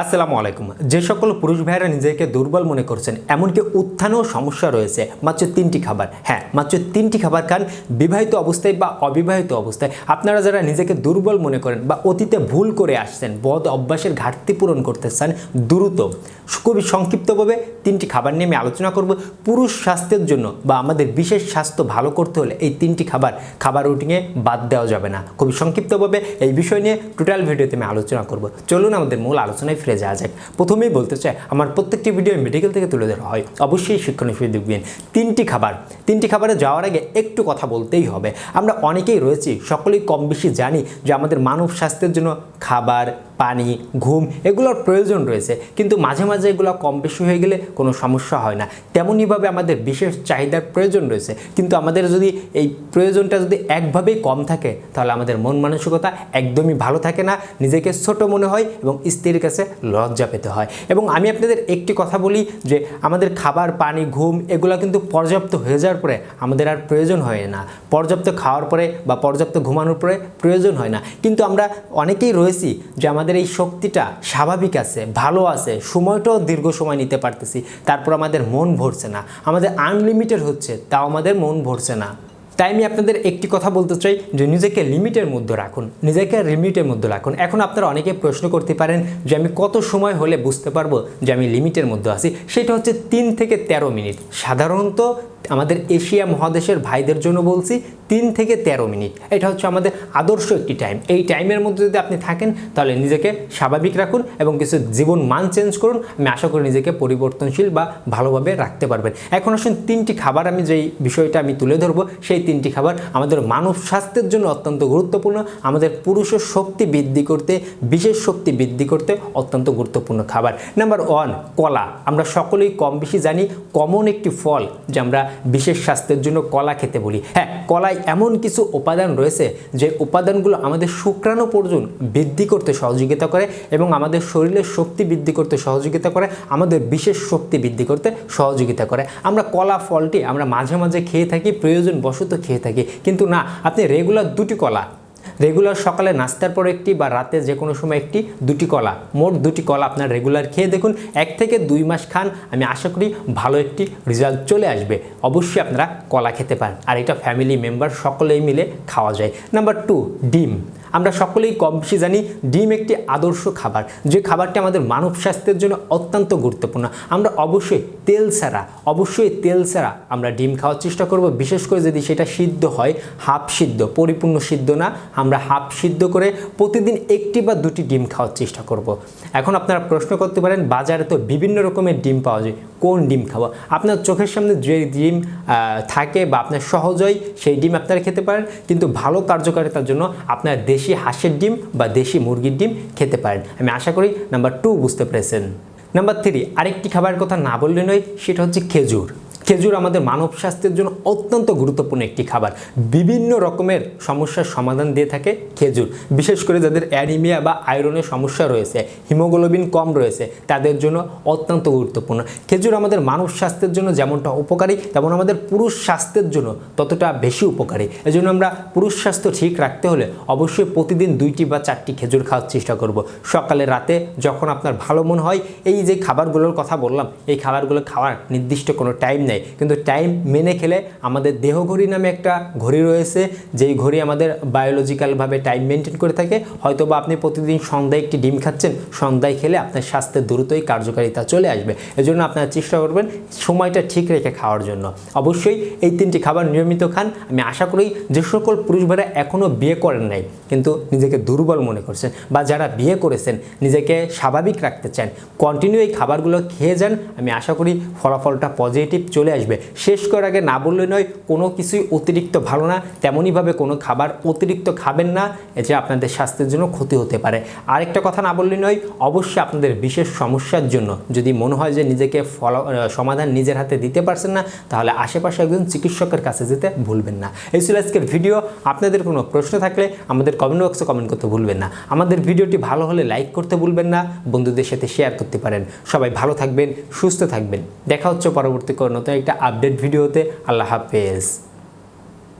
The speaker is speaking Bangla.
আসসালামু আলাইকুম। যে সকল পুরুষ ভাইয়েরা নিজেকে দুর্বল মনে করছেন, এমনকি উত্থানেও সমস্যা রয়েছে, মাত্র তিনটি খাবার। হ্যাঁ মাত্র তিনটি খাবার খান, বিবাহিত অবস্থায় বা অবিবাহিত অবস্থায়। আপনারা যারা নিজেকে দুর্বল মনে করেন বা অতীতে ভুল করে আসছেন, বদ অভ্যাসের ঘাটতি পূরণ করতে চান, দ্রুত, খুবই সংক্ষিপ্তভাবে তিনটি খাবার নিয়ে আমি আলোচনা করব। পুরুষ স্বাস্থ্যের জন্য বা আমাদের বিশেষ স্বাস্থ্য ভালো করতে হলে এই তিনটি খাবার খাবার রুটিনে বাদ দেওয়া যাবে না। খুবই সংক্ষিপ্তভাবে এই বিষয় নিয়ে টোটাল ভিডিওতে আমি আলোচনা করব। চলুন আমাদের মূল আলোচনায় ফিরে যাওয়া যাক। প্রথমেই বলতে চাই, আমার প্রত্যেকটি ভিডিও মেডিকেল থেকে তুলে ধরা হয়। অবশ্যই শিক্ষণীয় দেখবেন। তিনটি খাবার। তিনটি খাবারে যাওয়ার আগে একটু কথা বলতেই হবে। আমরা অনেকেই রয়েছি, সকলেই কম বেশি জানি যে আমাদের মানব স্বাস্থ্যের জন্য খাবার, পানি, ঘুম এগুলোর প্রয়োজন রয়েছে। কিন্তু মাঝে মাঝে এগুলো কম বেশি হয়ে গেলে কোনো সমস্যা হয় না। তেমনইভাবে আমাদের বিশেষ চাহিদার প্রয়োজন রয়েছে। কিন্তু আমাদের যদি এই প্রয়োজনটা যদি একভাবেই কম থাকে, তাহলে আমাদের মন মানসিকতা একদমই ভালো থাকে না। নিজেকে ছোট মনে হয় এবং স্ত্রীর কাছে লজ্জা পেতে হয়। এবং আমি আপনাদের একটি কথা বলি যে, আমাদের খাবার, পানি, ঘুম এগুলো কিন্তু পর্যাপ্ত হয়ে যাওয়ার পরে আমাদের আর প্রয়োজন হয় না। পর্যাপ্ত খাওয়ার পরে বা পর্যাপ্ত ঘুমানোর পরে প্রয়োজন হয় না। কিন্তু আমরা অনেকেই রয়েছি যে, আমাদের এই শক্তিটা স্বাভাবিক আছে, ভালো আছে, সময়টাও দীর্ঘ সময় নিতে পারতেছি, তারপর আমাদের মন ভরছে না। আমাদের আনলিমিটেড হচ্ছে, তাও আমাদের মন ভরছে না। তাই আমি আপনাদের একটি কথা বলতে চাই যে নিজেকে লিমিটের মধ্যে রাখুন, নিজেকে লিমিটের মধ্যে রাখুন। এখন আপনারা অনেকে প্রশ্ন করতে পারেন যে আমি কত সময় হলে বুঝতে পারব যে আমি লিমিটের মধ্যে আছি? সেটা হচ্ছে তিন থেকে ১৩ মিনিট। সাধারণত আমাদের এশিয়া মহাদেশের ভাইদের জন্য বলছি তিন থেকে ১৩ মিনিট। এটা হচ্ছে আমাদের আদর্শ একটি টাইম এই টাইমের মধ্যে যদি আপনি থাকেন, তাহলে নিজেকে স্বাভাবিক রাখুন এবং কিছু জীবন মান চেঞ্জ করুন। আমি আশা করি নিজেকে পরিবর্তনশীল বা ভালোভাবে রাখতে পারবেন। এখন আসুন, তিনটি খাবার আমি যেই বিষয়টা আমি তুলে ধরবো, সেই তিনটি খাবার আমাদের মানব স্বাস্থ্যের জন্য অত্যন্ত গুরুত্বপূর্ণ, আমাদের পুরুষের শক্তি বৃদ্ধি করতে, বিশেষ শক্তি বৃদ্ধি করতে অত্যন্ত গুরুত্বপূর্ণ খাবার। নাম্বার ওয়ান কলা। আমরা সকলেই কম বেশি জানি, কমন একটি ফল যে আমরা বিশেষ স্বাস্থ্যের জন্য কলা খেতে বলি। হ্যাঁ কলায় এমন কিছু উপাদান রয়েছে যে উপাদানগুলো আমাদের শুক্রাণু পর্যন্ত বৃদ্ধি করতে সহযোগিতা করে এবং আমাদের শরীরের শক্তি বৃদ্ধি করতে সহযোগিতা করে, আমাদের বিশেষ শক্তি বৃদ্ধি করতে সহযোগিতা করে। আমরা কলা ফলটি আমরা মাঝে মাঝে খেয়ে থাকি প্রয়োজন বশত খেয়ে থাকি। কিন্তু না, আপনি রেগুলার দুটি কলা রেগুলার সকালে নাস্তার পর একটি বা রাতে যে কোনো সময় একটি, দুটি কলা। মোট দুটি কলা আপনার রেগুলার খেয়ে দেখুন। এক থেকে দুই মাস খান, আমি আশা করি ভালো একটি রেজাল্ট চলে আসবে। অবশ্যই আপনারা কলা খেতে পারেন। আর এটা ফ্যামিলি মেম্বার সকলেই মিলে খাওয়া যায়। নাম্বার টু ডিম। আমরা সকলেই কম বেশি জানি ডিম একটি আদর্শ খাবার। যে খাবারটি আমাদের মানব স্বাস্থ্যের জন্য অত্যন্ত গুরুত্বপূর্ণ। আমরা অবশ্যই তেল ছাড়া, অবশ্যই তেল ছাড়া আমরা ডিম খাওয়ার চেষ্টা করব। বিশেষ করে যদি সেটা সিদ্ধ হয়, হাফ সিদ্ধ, পরিপূর্ণ সিদ্ধ না, আমরা হাফ সিদ্ধ করে প্রতিদিন একটি বা দুটি ডিম খাওয়ার চেষ্টা করব। এখন আপনারা প্রশ্ন করতে পারেন, বাজারে তো বিভিন্ন রকমের ডিম পাওয়া যায়। কোন ডিম খাব? আপনার চোখের সামনে যে ডিম থাকে বা আপনার সহজই সেই ডিম আপনারা খেতে পারেন। কিন্তু ভালো কার্যকারিতার জন্য আপনার দেশি হাঁসের ডিম বা দেশি মুরগির ডিম খেতে পারেন। আমি আশা করি নাম্বার টু বুঝতে পেরেছেন। নাম্বার থ্রি আরেকটি খাবারের কথা না বললে নয়, সেটা হচ্ছে খেজুর। খেজুর আমাদের মানব স্বাস্থ্যের জন্য অত্যন্ত গুরুত্বপূর্ণ একটি খাবার। বিভিন্ন রকমের সমস্যার সমাধান দিয়ে থাকে খেজুর। বিশেষ করে যাদের অ্যানিমিয়া বা আয়রনের সমস্যা রয়েছে, হিমোগ্লোবিন কম রয়েছে, তাদের জন্য অত্যন্ত গুরুত্বপূর্ণ। খেজুর আমাদের মানব স্বাস্থ্যের জন্য যেমনটা উপকারী, তেমন আমাদের পুরুষ স্বাস্থ্যের জন্য ততটা বেশি উপকারী। এজন্য আমরা পুরুষ স্বাস্থ্য ঠিক রাখতে হলে অবশ্যই প্রতিদিন দুইটি বা চারটি খেজুর খাওয়ার চেষ্টা করব। সকালে, রাতে যখন আপনার ভালো মনে হয়, এই যে খাবারগুলোর কথা বললাম, এই খাবারগুলো খাওয়ার নির্দিষ্ট কোনো টাইম নেই। কিন্তু টাইম মেনে খেলে আমাদের দেহঘড়ি নামে একটা ঘড়ি রয়েছে, যেই ঘড়ি আমাদের বায়োলজিক্যালভাবে টাইম মেনটেন করে থাকে। হয়তো বা আপনি প্রতিদিন সন্ধ্যায় একটি ডিম খাচ্ছেন, সন্ধ্যায় খেলে আপনার স্বাস্থ্যের দ্রুতই কার্যকারিতা চলে আসবে। এজন্য আপনারা চেষ্টা করবেন সময়টা ঠিক রেখে খাওয়ার জন্য। অবশ্যই এই তিনটি খাবার নিয়মিত খান। আমি আশা করি যে সকল পুরুষ ভাইরা এখনও বিয়ে করেন নাই, কিন্তু নিজেকে দুর্বল মনে করছেন বা যারা বিয়ে করেছেন, নিজেকে স্বাভাবিক রাখতে চান কন্টিনিউ এই খাবারগুলো খেয়ে যান। আমি আশা করি ফলাফলটা পজিটিভ চলে আসবে। শেষ করার আগে না বললে নয়, কোনো কিছুই অতিরিক্ত ভালো না, তেমনইভাবে কোনো খাবার অতিরিক্ত খাবেন না, এতে আপনাদের স্বাস্থ্যের জন্য ক্ষতি হতে পারে। আরেকটা কথা না বললে নয়, অবশ্যই আপনাদের বিশেষ সমস্যার জন্য যদি মনে হয় যে নিজেকে ফল সমাধান নিজের হাতে দিতে পারছেন না, তাহলে আশেপাশে একজন চিকিৎসকের কাছে যেতে ভুলবেন না। এই ছিল আজকের ভিডিও। আপনাদের কোনো প্রশ্ন থাকলে আমাদের কমেন্ট বক্সে কমেন্ট করতে ভুলবেন না। আমাদের ভিডিওটি ভালো হলে লাইক করতে ভুলবেন না, বন্ধুদের সাথে শেয়ার করতে পারেন। সবাই ভালো থাকবেন, সুস্থ থাকবেন। দেখা হচ্ছে পরবর্তী কোনো একটা আপডেট ভিডিওতে। আল্লাহ হাফেজ।